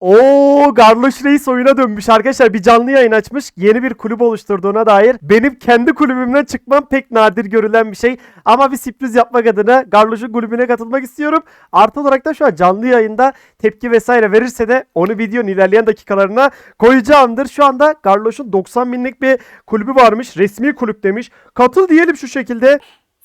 Oo, Garloş Reis oyuna dönmüş arkadaşlar. Bir canlı yayın açmış. Yeni bir kulüp oluşturduğuna dair. Benim kendi kulübümden çıkmam pek nadir görülen bir şey. Ama bir sürpriz yapmak adına Garloş'un kulübüne katılmak istiyorum. Artı olarak da şu an canlı yayında tepki vesaire verirse de onu videonun ilerleyen dakikalarına koyacağımdır. Şu anda Garloş'un 90 binlik bir kulübü varmış. Resmi kulüp demiş. Katıl diyelim şu şekilde.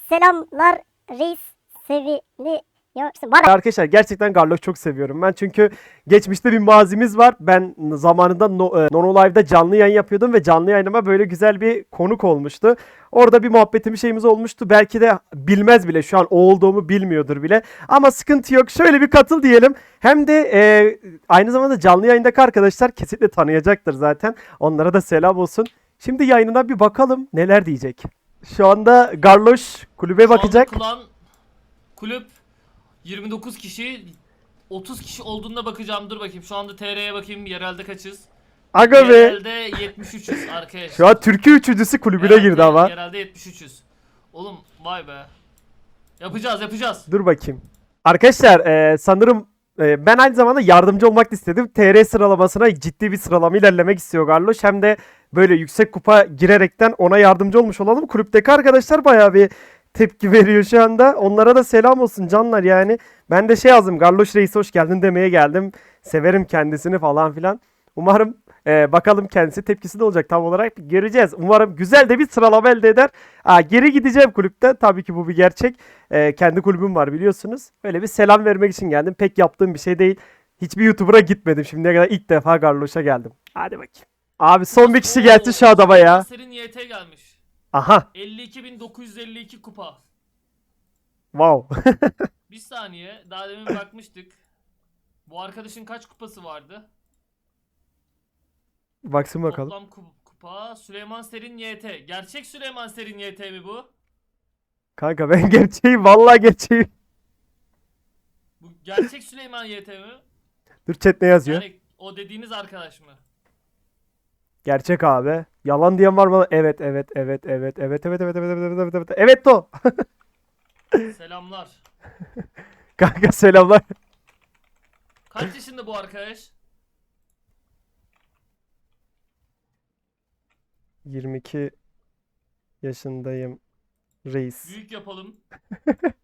Selamlar reis seviniyorsun. Bana Arkadaşlar gerçekten Garloş çok seviyorum ben çünkü geçmişte bir mazimiz var. Ben zamanında no, e, Nono Live'da canlı yayın yapıyordum ve canlı yayınıma böyle güzel bir konuk olmuştu. Orada bir muhabbetimiz şeyimiz olmuştu. Belki de bilmez bile şu an o olduğumu bilmiyordur bile. Ama sıkıntı yok. Şöyle bir katıl diyelim. Hem de e, aynı zamanda canlı yayındaki arkadaşlar kesinlikle tanıyacaktır zaten. Onlara da selam olsun. Şimdi yayınına bir bakalım neler diyecek. Şu anda Garloş kulübe Şu bakacak. Klan kulüp 29 kişi 30 kişi olduğunda bakacağım. Dur bakayım. Şu anda TR'ye bakayım. Yerelde kaçız? Aga be. Yerelde 73'üz arkadaşlar. Şu an Türkiye üçüncüsü kulübüne Yerelde- girdi ama. Yerelde 73'üz. Oğlum vay be. Yapacağız yapacağız. Dur bakayım. Arkadaşlar e, sanırım e, ben aynı zamanda yardımcı olmak istedim. TR sıralamasına ciddi bir sıralama ilerlemek istiyor Garloş. Hem de böyle yüksek kupa girerekten ona yardımcı olmuş olalım. Kulüpteki arkadaşlar bayağı bir tepki veriyor şu anda. Onlara da selam olsun canlar yani. Ben de şey yazdım. Garloş Reis hoş geldin demeye geldim. Severim kendisini falan filan. Umarım e, bakalım kendisi tepkisi ne olacak tam olarak göreceğiz. Umarım güzel de bir sıralama elde eder. Aa, geri gideceğim kulüpten. Tabii ki bu bir gerçek. E, kendi kulübüm var biliyorsunuz. Öyle bir selam vermek için geldim. Pek yaptığım bir şey değil. Hiçbir YouTuber'a gitmedim. Şimdiye kadar ilk defa Garloş'a geldim. Hadi bakayım. Abi son bir kişi gelsin şu adama ya. Serin YT gelmiş. Aha. 52.952 kupa. Wow. Bir saniye. Daha demin bakmıştık. Bu arkadaşın kaç kupası vardı? Baksın bakalım. Toplam ku- kupa. Süleyman Serin YT. Gerçek Süleyman Serin YT mi bu? Kanka ben gerçeğim. Vallahi gerçeğim. Bu gerçek Süleyman YT mi? Dur chat ne yazıyor? Yani o dediğiniz arkadaş mı? Gerçek abi. Yalan diyen var mı? Evet, evet, evet, evet, evet, evet, evet, evet, evet, evet, evet, evet, o. Selamlar. Kanka selamlar. Kaç yaşında bu arkadaş? 22 yaşındayım reis. Büyük yapalım.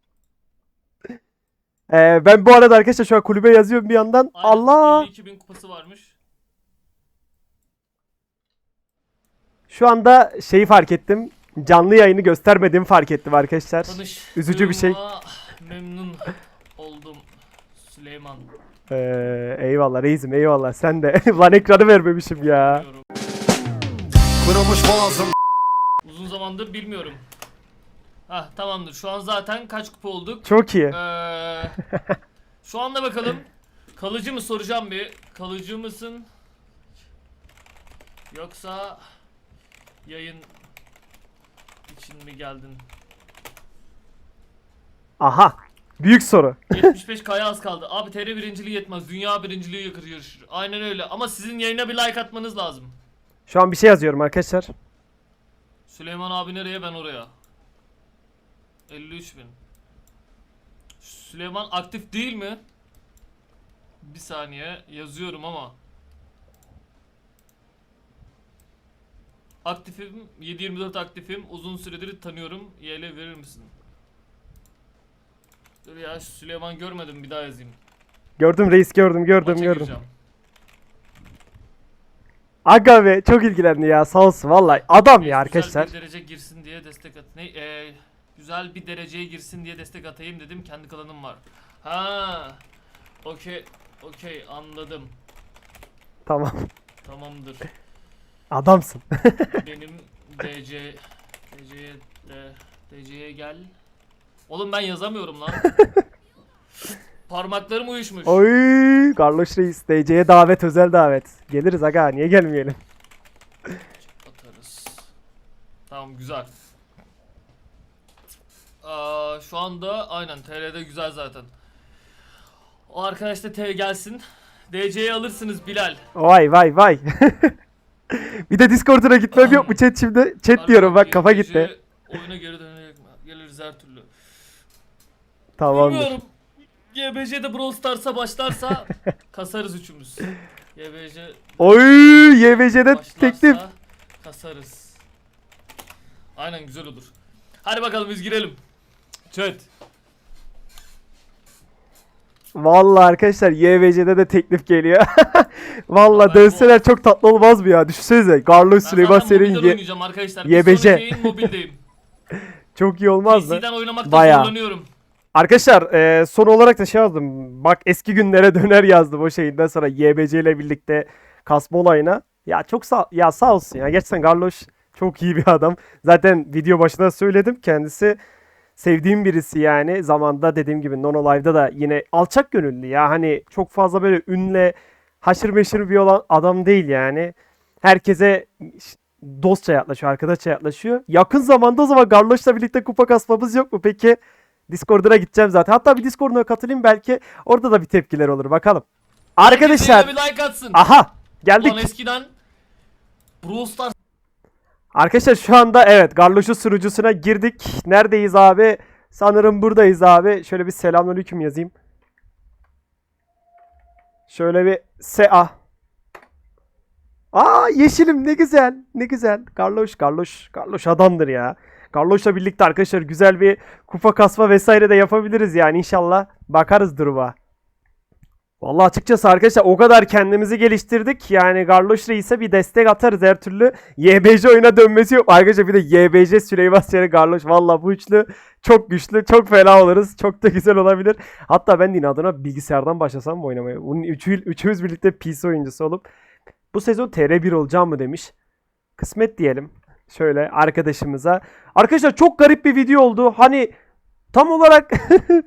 Ee, ben bu arada arkadaşlar şu an kulübe yazıyorum bir yandan. Aynen, Allah! 52 bin kupası varmış. Şu anda şeyi fark ettim. Canlı yayını göstermediğimi fark ettim arkadaşlar. Tanış. Üzücü bir şey. Memnun oldum Süleyman. Ee, eyvallah reisim eyvallah. Sen de. Lan ekranı vermemişim ya. Diyorum. Kırılmış boğazım Uzun zamandır bilmiyorum. Hah tamamdır. Şu an zaten kaç kupa olduk? Çok iyi. Ee, şu anda bakalım. Kalıcı mı soracağım bir. Kalıcı mısın? Yoksa yayın için mi geldin? Aha. Büyük soru. 75 kaya az kaldı. Abi TR birinciliği yetmez. Dünya birinciliği yakır yarışır. Aynen öyle. Ama sizin yayına bir like atmanız lazım. Şu an bir şey yazıyorum arkadaşlar. Süleyman abi nereye ben oraya. 53 bin. Süleyman aktif değil mi? Bir saniye yazıyorum ama. Aktifim 724 aktifim uzun süredir tanıyorum YL verir misin? Dur ya Süleyman görmedim bir daha yazayım. Gördüm reis gördüm gördüm Maça gördüm. gireceğim. Aga be çok ilgilendi ya sağ olsun vallahi. Adam ya arkadaşlar. Güzel bir derece girsin diye destek at. Ne? Ee, güzel bir dereceye girsin diye destek atayım dedim. Kendi klanım var. Ha. Okey. Okey anladım. Tamam. Tamamdır. Adamsın. Benim DC DC'ye de DC'ye gel. Oğlum ben yazamıyorum lan. Parmaklarım uyuşmuş. Oy, Carlos Reis DC'ye davet özel davet. Geliriz aga niye gelmeyelim? Atarız. Tamam güzel. Aa, şu anda aynen TR'de güzel zaten. O arkadaş da T gelsin. DC'yi alırsınız Bilal. Vay vay vay. bir de Discord'una gitmem yok mu chat şimdi? Chat diyorum bak kafa gitti. Oyuna geri dönerek? Geliriz her türlü. Tamamdır. Bilmiyorum. YBJ'de Brawl Stars'a başlarsa kasarız üçümüz. YBJ Oy YBC'de başlarsa teklif. kasarız. Aynen güzel olur. Hadi bakalım biz girelim. Chat. Vallahi arkadaşlar YBC'de de teklif geliyor. Bu- dönseler çok tatlı olmaz mı ya? Düşünsenize. Ben Süleyman Ser'in ye- oynayacağım arkadaşlar. Bir YBJ. sonraki yayın mobildeyim. çok iyi olmaz mı? PC'den oynamakta Bayağı. zorlanıyorum. Arkadaşlar e, son olarak da şey yazdım. Bak eski günlere döner yazdım o şeyinden sonra YBC ile birlikte kasma olayına. Ya çok sağ ya sağ olsun ya. Gerçekten Garloş çok iyi bir adam. Zaten video başında söyledim. Kendisi sevdiğim birisi yani. Zamanda dediğim gibi Nono Live'da da yine alçak gönüllü ya. Hani çok fazla böyle ünle haşır meşhur bir olan adam değil yani. Herkese dostça yaklaşıyor, arkadaşça yaklaşıyor. Yakın zamanda o zaman Garloş'la birlikte kupa kasmamız yok mu peki? Discord'una gideceğim zaten. Hatta bir Discord'una katılayım belki orada da bir tepkiler olur bakalım. Arkadaşlar bir like atsın. aha geldik. Ulan eskiden Brawl Stars Arkadaşlar şu anda evet Garloş'un sunucusuna girdik. Neredeyiz abi? Sanırım buradayız abi. Şöyle bir selamünaleyküm yazayım. Şöyle bir se ah. Aa yeşilim ne güzel. Ne güzel. Garloş Garloş Garloş adamdır ya. Garloş'la birlikte arkadaşlar güzel bir kupa kasma vesaire de yapabiliriz yani inşallah. Bakarız duruma. Vallahi açıkçası arkadaşlar o kadar kendimizi geliştirdik. Yani Garloş Reis'e bir destek atarız her türlü. YBC oyuna dönmesi yok. Arkadaşlar bir de YBC Süleyman Seri Garloş. Vallahi bu üçlü çok güçlü. Çok fena oluruz. Çok da güzel olabilir. Hatta ben de inadına bilgisayardan başlasam mı oynamaya? Bunun üçü, üçümüz birlikte PC oyuncusu olup bu sezon TR1 olacağım mı demiş. Kısmet diyelim. Şöyle arkadaşımıza. Arkadaşlar çok garip bir video oldu. Hani tam olarak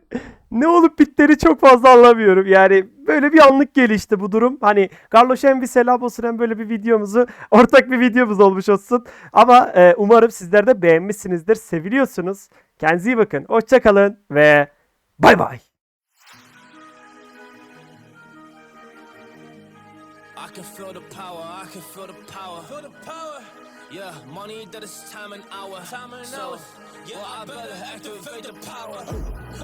ne olup bittiğini çok fazla anlamıyorum. Yani böyle bir anlık gelişti bu durum. Hani Carlos hem bir selam olsun hem böyle bir videomuzu ortak bir videomuz olmuş olsun. Ama e, umarım sizler de beğenmişsinizdir. Seviliyorsunuz. Kendinize iyi bakın. Hoşçakalın ve bay bay. I can feel the power, I can feel the power. Feel the power. Yeah, money that is time and hour. Time and so, Yeah, well, I better activate the power.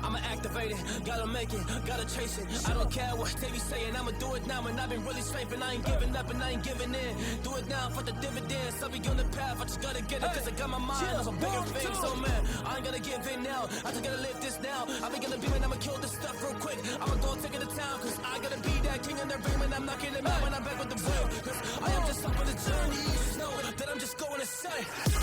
I'ma activate it, gotta make it, gotta chase it. I don't care what they be saying, I'ma do it now. And I've been really slaving, I ain't giving up and I ain't giving in. Do it now for the dividends. I'll be on the path, I just gotta get it, cause I got my mind on some bigger things. So, man, I ain't gonna give in now. I just gotta live this now. I be gonna be and I'ma kill this stuff real quick. I'ma go take it to town, cause I gotta be that king in their dream. And I'm knocking them out say.